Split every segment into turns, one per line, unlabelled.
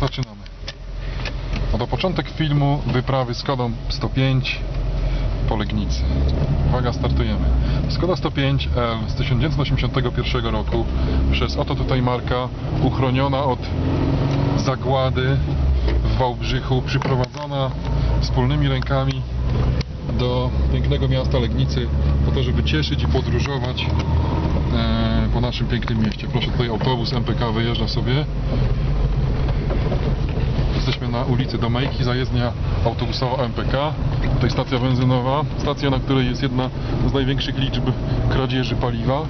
zaczynamy. Oto początek filmu wyprawy Skodą 105 po Legnicy. Uwaga, startujemy. Skoda 105L z 1981 roku przez oto tutaj marka uchroniona od zagłady w Wałbrzychu, przyprowadzona wspólnymi rękami do pięknego miasta Legnicy po to, żeby cieszyć i podróżować e, po naszym pięknym mieście. Proszę, tutaj autobus MPK wyjeżdża sobie. Na ulicy Domejki, zajezdnia autobusowa MPK. Tutaj stacja benzynowa, stacja, na której jest jedna z największych liczb kradzieży paliwa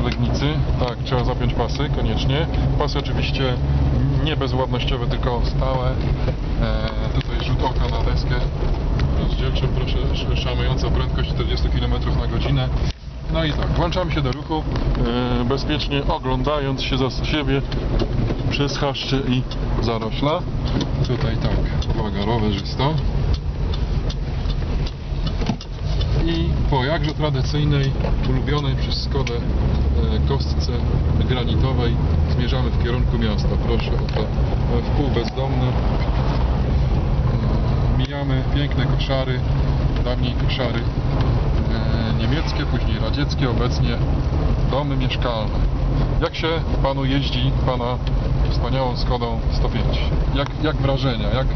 w Legnicy. Tak, trzeba zapiąć pasy, koniecznie. Pasy oczywiście nie bezładnościowe, tylko stałe. E, tutaj rzut oka na deskę rozdzielczą, proszę, sz- szanująca prędkość 40 km na godzinę. No i tak, włączamy się do ruchu, e, bezpiecznie oglądając się za siebie przez chaszcze i zarośla. Tutaj tak, uwaga, rowerzysto. I po jakże tradycyjnej, ulubionej przez Skodę e, kostce granitowej zmierzamy w kierunku miasta. Proszę o te e, w pół bezdomne. Mijamy piękne koszary, dawniej koszary e, niemieckie, później radzieckie, obecnie domy mieszkalne. Jak się panu jeździ pana wspaniałą Skodą 105? Jak, jak wrażenia? Jak...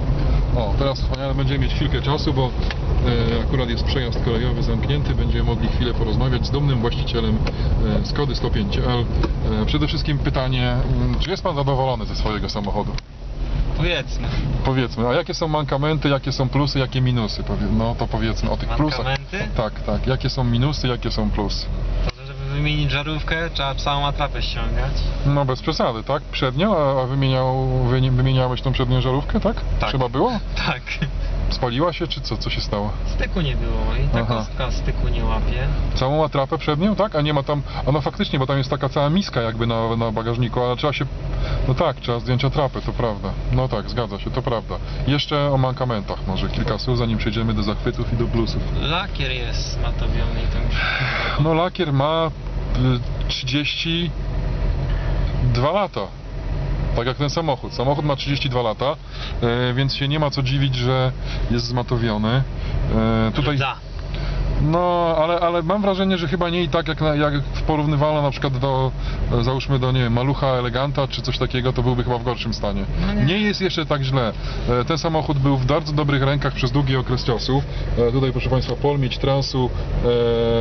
O, teraz wspaniale będziemy mieć chwilkę czasu, bo e, akurat jest przejazd kolejowy zamknięty. Będziemy mogli chwilę porozmawiać z dumnym właścicielem e, Skody 105L. E, przede wszystkim pytanie, mm, czy jest pan zadowolony ze swojego samochodu?
Powiedzmy.
Powiedzmy, a jakie są mankamenty, jakie są plusy, jakie minusy? Powie- No to powiedzmy o tych plusach.
Mankamenty?
Tak, tak. Jakie są minusy, jakie są plusy?
Wymienić żarówkę, trzeba całą atrapę ściągać.
No bez przesady, tak? Przednio, a- wymieniał, wy, wymieniałeś tą przednią żarówkę, tak?
Tak.
Trzeba było?
Tak.
Spaliła się, czy co? Co się stało?
Styku nie było i ta
Aha.
kostka styku nie łapie.
Całą atrapę przednią, tak? A nie ma tam, a no faktycznie, bo tam jest taka cała miska jakby na, na bagażniku, ale trzeba się, no tak, trzeba zdjąć atrapę, to prawda. No tak, zgadza się, to prawda. Jeszcze o mankamentach może kilka słów, zanim przejdziemy do zachwytów i do plusów.
Lakier jest zmatowiony i podoba.
No lakier ma y, 32 lata. Tak jak ten samochód. Samochód ma 32 lata, y, więc się nie ma co dziwić, że jest zmatowiony. Y, Tutaj,
Rdza.
No, ale, ale mam wrażenie, że chyba nie i tak jak, jak porównywalna na przykład do, załóżmy do, nie wiem, Malucha Eleganta czy coś takiego, to byłby chyba w gorszym stanie.
No nie.
Jest jeszcze tak źle. E, Ten samochód był w bardzo dobrych rękach przez długi okres czasu. E, Tutaj, proszę Państwa, polmieć transu,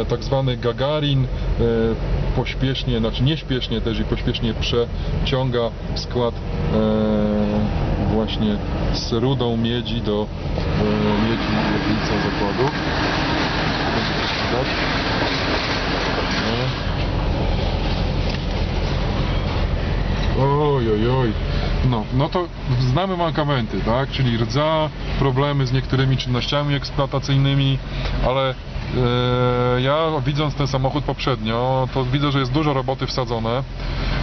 e, tak zwany Gagarin, pośpiesznie, znaczy nieśpiesznie też i pośpiesznie przeciąga skład właśnie z rudą miedzi do miedzi jedlica zakładu. Widać. No. Oj, oj, oj. No, no to znamy mankamenty, tak? Czyli rdza, problemy z niektórymi czynnościami eksploatacyjnymi, ale e, ja widząc ten samochód poprzednio, to widzę, że jest dużo roboty wsadzone.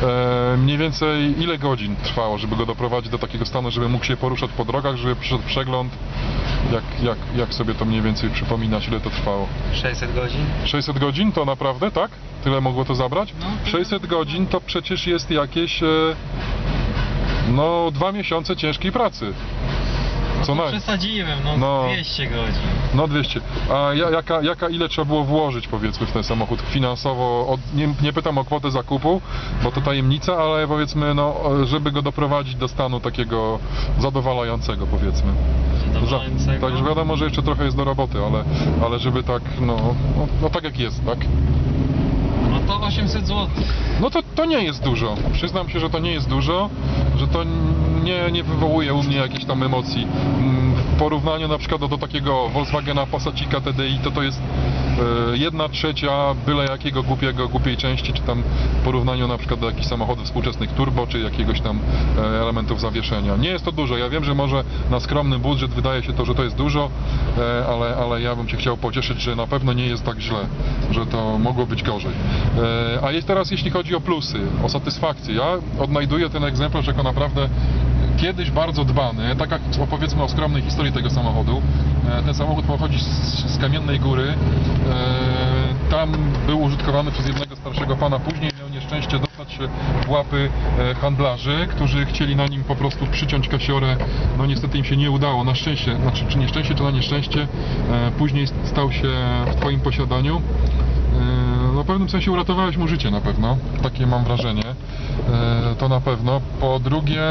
E, mniej więcej ile godzin trwało, żeby go doprowadzić do takiego stanu, żeby mógł się poruszać po drogach, żeby przyszedł przegląd? Jak, jak, jak sobie to mniej więcej przypominać, ile to trwało?
600 godzin.
600 godzin to naprawdę, tak? Tyle mogło to zabrać?
No.
600 godzin to przecież jest jakieś, e, no, dwa miesiące ciężkiej pracy.
No
Co
to
naj-
przesadziłem, no,
No.
200 godzin.
No 200. A ja, jaka, jaka ile trzeba było włożyć powiedzmy w ten samochód finansowo? Od, nie, nie pytam o kwotę zakupu, bo to tajemnica, ale powiedzmy, no, żeby go doprowadzić do stanu takiego zadowalającego powiedzmy.
Zadowalającego.
Także wiadomo, że jeszcze trochę jest do roboty, ale, ale żeby tak, no, no, no tak jak jest, tak?
No to 800 zł.
No to, to nie jest dużo. Przyznam się, że to nie jest dużo, że to nie, nie wywołuje u mnie jakichś tam emocji. Mm, W porównaniu na przykład do, do takiego Volkswagena Passacika TDI to to jest e, jedna trzecia byle jakiego głupiego, głupiej części, czy tam w porównaniu na przykład do jakichś samochodów współczesnych turbo, czy jakiegoś tam e, elementów zawieszenia. Nie jest to dużo. Ja wiem, że może na skromny budżet wydaje się to, że to jest dużo, e, ale, ale ja bym Cię chciał pocieszyć, że na pewno nie jest tak źle, że to mogło być gorzej. A jest teraz jeśli chodzi o plusy, o satysfakcję, ja odnajduję ten egzemplarz jako naprawdę kiedyś bardzo dbany, tak jak opowiedzmy o skromnej historii tego samochodu. E, Ten samochód pochodzi z, z Kamiennej Góry. E, Tam był użytkowany przez jednego starszego pana, później miał nieszczęście dostać się w łapy e, handlarzy, którzy chcieli na nim po prostu przyciąć kasiorę. No niestety im się nie udało, na szczęście, znaczy czy nieszczęście, czy na nieszczęście, później stał się w Twoim posiadaniu. No w pewnym sensie uratowałeś mu życie na pewno, takie mam wrażenie, to na pewno. Po drugie,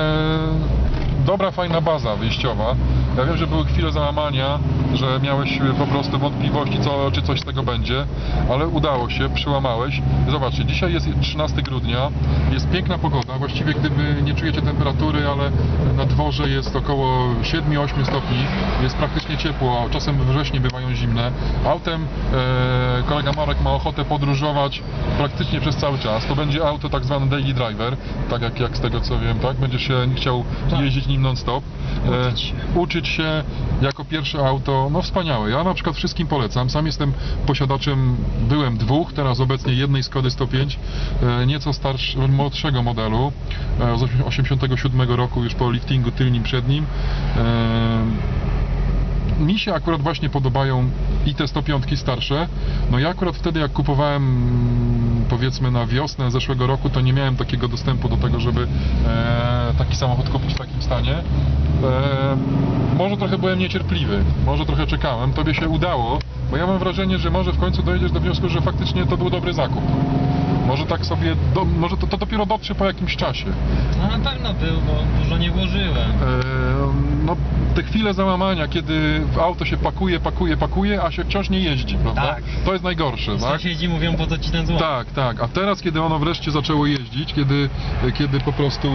dobra, fajna baza wyjściowa. Ja wiem, że były chwile załamania, że miałeś po prostu wątpliwości, co, czy coś z tego będzie, ale udało się, przyłamałeś. Zobaczcie, dzisiaj jest 13 grudnia, jest piękna pogoda, właściwie gdyby nie czujecie temperatury, ale na dworze jest około 7-8 stopni, jest praktycznie ciepło, czasem we wrześniu bywają zimne. Autem e, kolega Marek ma ochotę podróżować praktycznie przez cały czas. To będzie auto tak zwany daily driver, tak jak, jak z tego co wiem, tak? Będzie się chciał
Tak.
jeździć nim non-stop. E,
Uczyć się.
uczyć się jako pierwsze auto, no wspaniałe. Ja na przykład wszystkim polecam. Sam jestem posiadaczem, byłem dwóch, teraz obecnie jednej Skody 105, e, nieco starszego, młodszego modelu, e, z 87 roku już po liftingu tylnym przednim. Mi się akurat właśnie podobają i te 105 starsze. No ja akurat wtedy jak kupowałem powiedzmy na wiosnę zeszłego roku, to nie miałem takiego dostępu do tego, żeby e, taki samochód kupić w takim stanie. E, może trochę byłem niecierpliwy, może trochę czekałem, tobie się udało, bo ja mam wrażenie, że może w końcu dojdziesz do wniosku, że faktycznie to był dobry zakup. Może tak sobie, do, może to, to dopiero dotrze po jakimś czasie.
No na pewno był, bo dużo nie włożyłem.
Te chwile załamania, kiedy w auto się pakuje, pakuje, pakuje, a się wciąż nie jeździ, prawda?
Tak.
To jest najgorsze, tak?
Sąsiedzi mówią, po co ci ten złom.
Tak, tak. A teraz, kiedy ono wreszcie zaczęło jeździć, kiedy, kiedy po prostu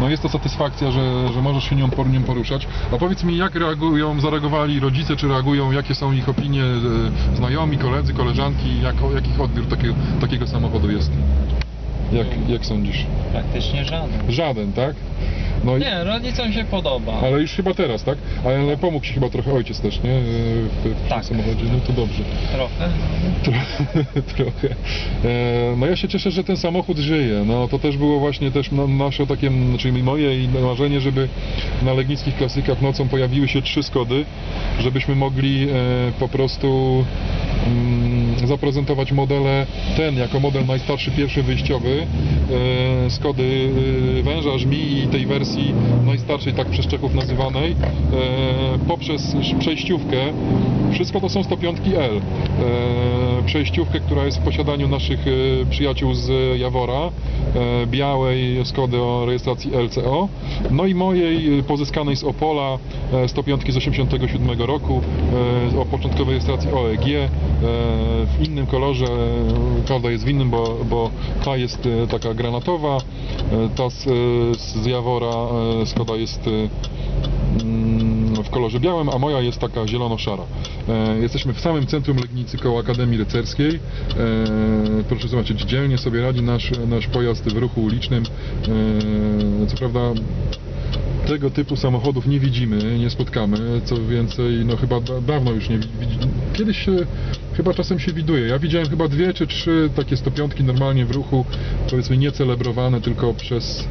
no jest to satysfakcja, że, że możesz się nią, nią poruszać. A powiedz mi, jak reagują, zareagowali rodzice, czy reagują, jakie są ich opinie, e, znajomi, koledzy, koleżanki, jak, jakich odbiór takiego, takiego samochodu jest? Jak, jak sądzisz?
Praktycznie żaden.
Żaden, tak? No i-
Nie, rodzicom się podoba.
Ale już chyba teraz, tak? Ale pomógł Ci chyba trochę ojciec też, nie? W, w
Tak.
tym samochodzie, no to dobrze.
Trochę.
Trochę, trochę. E, no ja się cieszę, że ten samochód żyje. No to też było właśnie też na- nasze takie, znaczy moje i marzenie, żeby na legnickich klasykach nocą pojawiły się trzy Skody, żebyśmy mogli e, po prostu mm, zaprezentować modele ten jako model najstarszy, pierwszy wyjściowy e, Skody e, Węża, Żmi i tej wersji najstarszej, tak przez Czechów nazywanej, e, poprzez przejściówkę. Wszystko to są 105L. E, przejściówkę, która jest w posiadaniu naszych e, przyjaciół z Jawora, e, białej Skody o rejestracji LCO, no i mojej e, pozyskanej z Opola e, 105 z 87 roku e, o początkowej rejestracji OEG e, w innym kolorze, e, każda jest w innym, bo, bo ta jest e, taka granatowa, e, ta z, e, z Jawora e, Skoda jest e, mm, w kolorze białym, a moja jest taka zielono-szara. E, Jesteśmy w samym centrum Legnicy koło Akademii Rycerskiej. E, Proszę zobaczyć, dzielnie sobie radzi nasz, nasz pojazd w ruchu ulicznym. E, Co prawda tego typu samochodów nie widzimy, nie spotkamy, co więcej, no chyba da, dawno już nie. Kiedyś chyba czasem się widuje. Ja widziałem chyba dwie czy trzy takie 105 normalnie w ruchu, powiedzmy nie celebrowane, tylko przez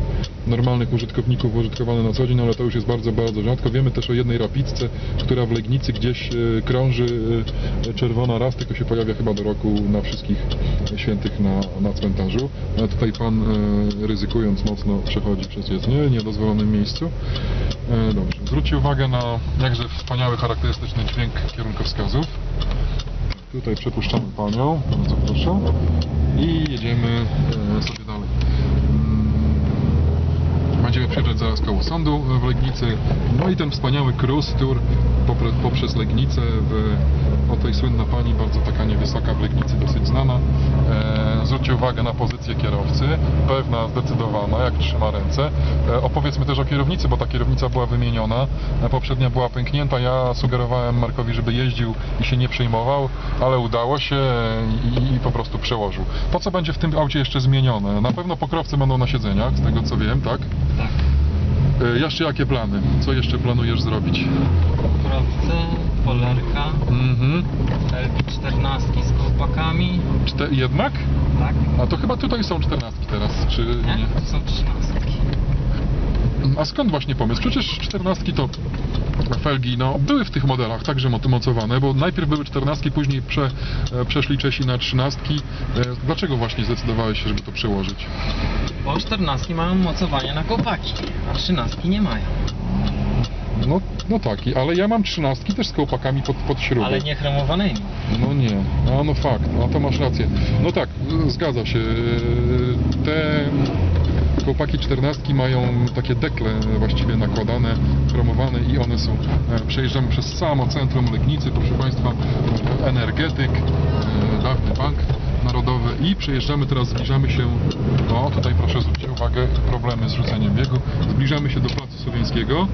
normalnych użytkowników użytkowane na co dzień, ale to już jest bardzo, bardzo rzadko. Wiemy też o jednej rapidce, która w Legnicy gdzieś e, krąży, e, czerwona raz, tylko się pojawia chyba do roku na wszystkich świętych na, na cmentarzu. Tutaj pan e, ryzykując mocno przechodzi przez jezdnię w niedozwolonym miejscu. E, Dobrze, zwróćcie uwagę na jakże wspaniały, charakterystyczny dźwięk kierunkowskazów. Tutaj przepuszczamy panią, bardzo proszę. I jedziemy e, sobie dalej. Będziemy przyjeżdżać zaraz koło sądu w Legnicy. No i ten wspaniały cruise tour poprzez Legnicę w, o tej słynna pani, bardzo taka niewysoka w Legnicy, dosyć znana. E, zwróćcie uwagę na pozycję kierowcy, pewna, zdecydowana, jak trzyma ręce. E, opowiedzmy też o kierownicy, bo ta kierownica była wymieniona. E, poprzednia była pęknięta. Ja sugerowałem Markowi, żeby jeździł i się nie przejmował, ale udało się i, i po prostu przełożył. To, co będzie w tym aucie jeszcze zmienione, na pewno pokrowce będą na siedzeniach, z tego co wiem, tak? E, Jeszcze jakie plany? Co jeszcze planujesz zrobić?
Pokrowce, polerka,
Mhm.
LP14 z kołpakami.
Czte- jednak?
Tak.
A to chyba tutaj są czternastki teraz, czy
Nie?
nie?
To są 13.
A skąd właśnie pomysł? Przecież czternastki to felgi, no, były w tych modelach także mo- mocowane, bo najpierw były czternastki, później prze, e, przeszli Czesi na trzynastki. E, Dlaczego właśnie zdecydowałeś się, żeby to przełożyć?
Bo 14 mają mocowanie na kołpaki, a 13 nie mają.
No, no tak, i- ale ja mam trzynastki też z kołpakami pod, pod śrubę.
Ale nie chromowanymi.
No nie, a no fakt, no to masz rację. No tak, y, zgadza się. Te kołpaki czternastki mają takie dekle właściwie nakładane, chromowane i one są. e, Przejeżdżamy przez samo centrum Legnicy, proszę Państwa, energetyk, e, dawny bank narodowy i przejeżdżamy teraz, zbliżamy się, o tutaj proszę zwrócić uwagę, problemy z rzuceniem biegu, zbliżamy się do Placu Słowiańskiego.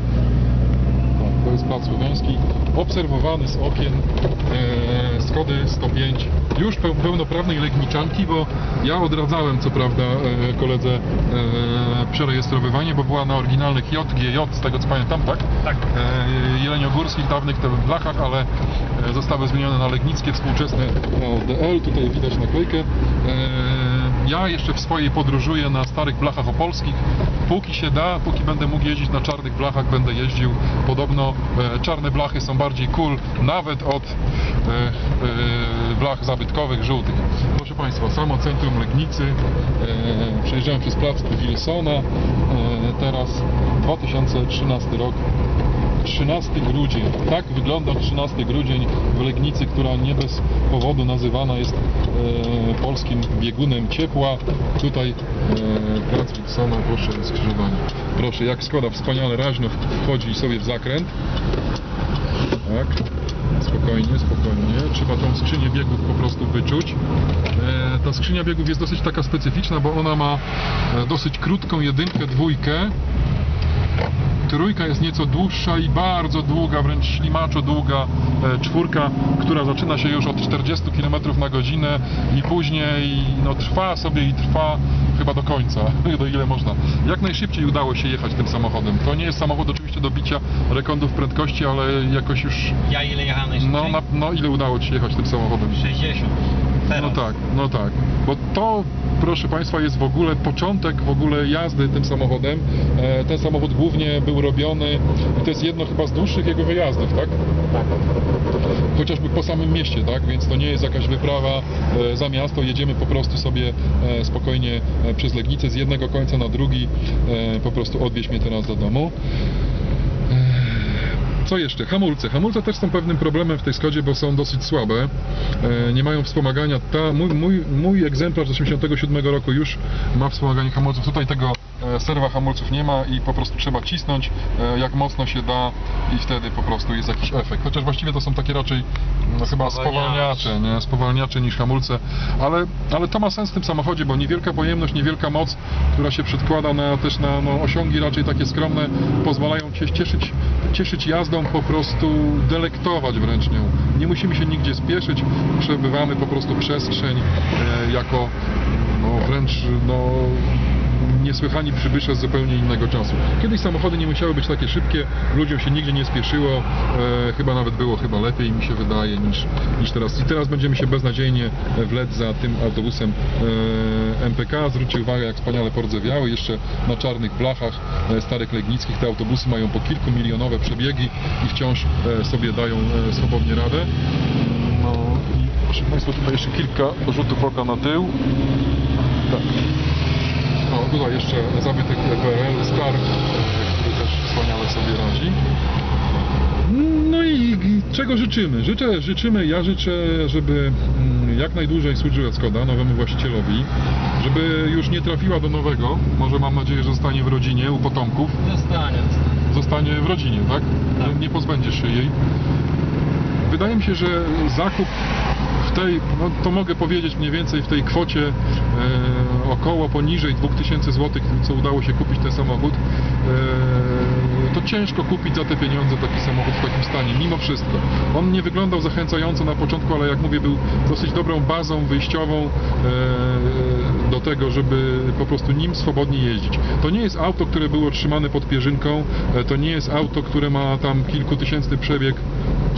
Tak, to jest Plac Słowiański, obserwowany z okien e, Skody 105, już peł, pełnoprawnej Legniczanki, bo ja odradzałem co prawda e, koledze e, przerejestrowywanie, bo była na oryginalnych JGJ, z tego co pamiętam, tak?
Tak.
E, jeleniogórskich, dawnych blachach, ale zostały zmienione na legnickie, współczesne LDL, tutaj widać naklejkę. Ja jeszcze w swojej podróżuję na starych blachach opolskich. Póki się da, póki będę mógł jeździć na czarnych blachach, będę jeździł. Podobno czarne blachy są bardziej cool, nawet od blach zabytkowych, żółtych. Proszę Państwa, samo centrum Legnicy. E, Przejeżdżałem przez plac Wilsona. E, teraz 2013 rok. 13 grudzień. Tak wygląda 13 grudzień w Legnicy, która nie bez powodu nazywana jest e, polskim biegunem ciepła. Tutaj e, plac Wilsona, proszę skrzyżowanie. Proszę, jak Skoda wspaniale raźno wchodzi sobie w zakręt. Tak. Spokojnie, spokojnie. Trzeba tą skrzynię biegów po prostu wyczuć. E, ta skrzynia biegów jest dosyć taka specyficzna, bo ona ma e, dosyć krótką jedynkę, dwójkę. Trójka jest nieco dłuższa i bardzo długa, wręcz ślimaczo długa e, czwórka, która zaczyna się już od 40 km na godzinę i później no, trwa sobie i trwa chyba do końca, do ile można. Jak najszybciej udało się jechać tym samochodem. To nie jest samochód oczywiście do bicia rekordów prędkości, ale jakoś już,
Ja ile jechałem najszybciej?
no, na, no ile udało Ci się jechać tym samochodem?
60. Teraz.
No tak, no tak. Bo to, proszę Państwa, jest w ogóle początek w ogóle jazdy tym samochodem. E, ten samochód głównie był robiony i to jest jedno chyba z dłuższych jego wyjazdów, tak?
Tak.
Chociażby po samym mieście, tak? Więc to nie jest jakaś wyprawa e, za miasto. Jedziemy po prostu sobie e, spokojnie e, przez Legnicę z jednego końca na drugi. E, po prostu odwieź mnie teraz do domu. Co jeszcze? Hamulce. Hamulce też są pewnym problemem w tej Skodzie, bo są dosyć słabe. E, nie mają wspomagania. Ta, mój, mój, mój egzemplarz z 87 roku już ma wspomaganie hamulców. Tutaj tego serwa hamulców nie ma i po prostu trzeba cisnąć e, jak mocno się da i wtedy po prostu jest jakiś efekt. Chociaż właściwie to są takie raczej no, chyba
Spowalniacze.
spowalniacze, nie? spowalniacze niż hamulce, ale, ale to ma sens w tym samochodzie, bo niewielka pojemność, niewielka moc, która się przedkłada na, też na no, osiągi raczej takie skromne, pozwalają Cię cieszyć, cieszyć jazdą, po prostu delektować wręcz nią. Nie musimy się nigdzie spieszyć, przebywamy po prostu przestrzeń e, jako no, wręcz no, niesłychani przybysze z zupełnie innego czasu. Kiedyś samochody nie musiały być takie szybkie, ludziom się nigdzie nie spieszyło, e, chyba nawet było chyba lepiej mi się wydaje niż, niż teraz. I teraz będziemy się beznadziejnie wlec za tym autobusem e, MPK. Zwróćcie uwagę jak wspaniale pordzewiały, jeszcze na czarnych blachach e, starych legnickich. Te autobusy mają po kilku milionowe przebiegi i wciąż e, sobie dają e, swobodnie radę. No i proszę Państwa, tutaj jeszcze kilka rzutów oka na tył. Tak. O, tutaj jeszcze zabytek PRL Star, który też wspaniale sobie radzi. No i czego życzymy? Życzę, życzymy, ja życzę, żeby mm, jak najdłużej służyła Skoda nowemu właścicielowi, żeby już nie trafiła do nowego, może mam nadzieję, że zostanie w rodzinie u potomków,
Zostanie, zostanie.
zostanie w rodzinie, tak?
Tak.
Nie, nie pozbędziesz się jej. Wydaje mi się, że zakup w tej, no to mogę powiedzieć mniej więcej w tej kwocie e, około poniżej 2000 zł, co udało się kupić ten samochód, e, to ciężko kupić za te pieniądze taki samochód w takim stanie, mimo wszystko. On nie wyglądał zachęcająco na początku, ale jak mówię, był dosyć dobrą bazą wyjściową e, do tego, żeby po prostu nim swobodnie jeździć. To nie jest auto, które było trzymane pod pierzynką, e, to nie jest auto, które ma tam kilkutysięczny przebieg,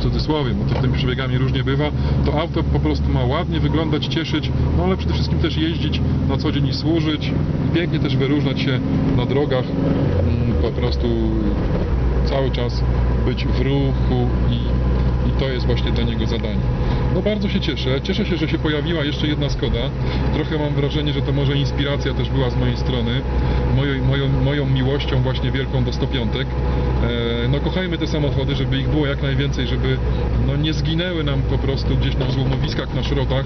w cudzysłowie, bo to z tymi przebiegami różnie bywa, to auto po prostu ma ładnie wyglądać, cieszyć, no ale przede wszystkim też jeździć na co dzień i służyć, pięknie też wyróżniać się na drogach, mm, po prostu cały czas być w ruchu i, i to jest właśnie dla niego zadanie. No bardzo się cieszę. Cieszę się, że się pojawiła jeszcze jedna Skoda. Trochę mam wrażenie, że to może inspiracja też była z mojej strony. Moją, moją, moją miłością właśnie wielką do 105. E, no kochajmy te samochody, żeby ich było jak najwięcej, żeby no, nie zginęły nam po prostu gdzieś na złomowiskach, na szrotach.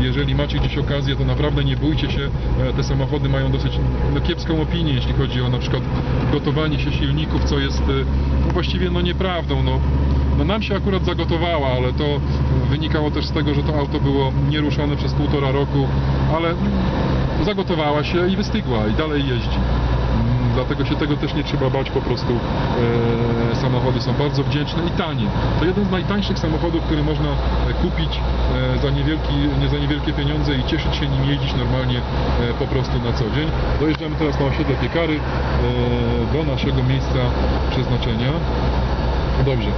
Jeżeli macie gdzieś okazję, to naprawdę nie bójcie się. E, te samochody mają dosyć no, kiepską opinię, jeśli chodzi o na przykład gotowanie się silników, co jest no, właściwie no, nieprawdą. No, no nam się akurat zagotowała, ale to wynikało też z tego, że to auto było nieruszone przez półtora roku, ale zagotowała się i wystygła i dalej jeździ. Mm, Dlatego się tego też nie trzeba bać, po prostu e, samochody są bardzo wdzięczne i tanie. To jeden z najtańszych samochodów, który można e, kupić e, za, niewielki, nie za niewielkie pieniądze i cieszyć się nim, jeździć normalnie e, po prostu na co dzień. Dojeżdżamy teraz na osiedle Piekary e, do naszego miejsca przeznaczenia. Dobrze.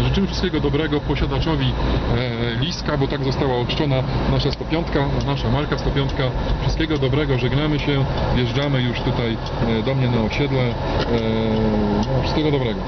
E, Życzymy wszystkiego dobrego posiadaczowi e, Liska, bo tak została ochrzczona nasza 105, nasza marka 105. Wszystkiego dobrego, żegnamy się, wjeżdżamy już tutaj e, do mnie na osiedle. No, Wszystkiego dobrego.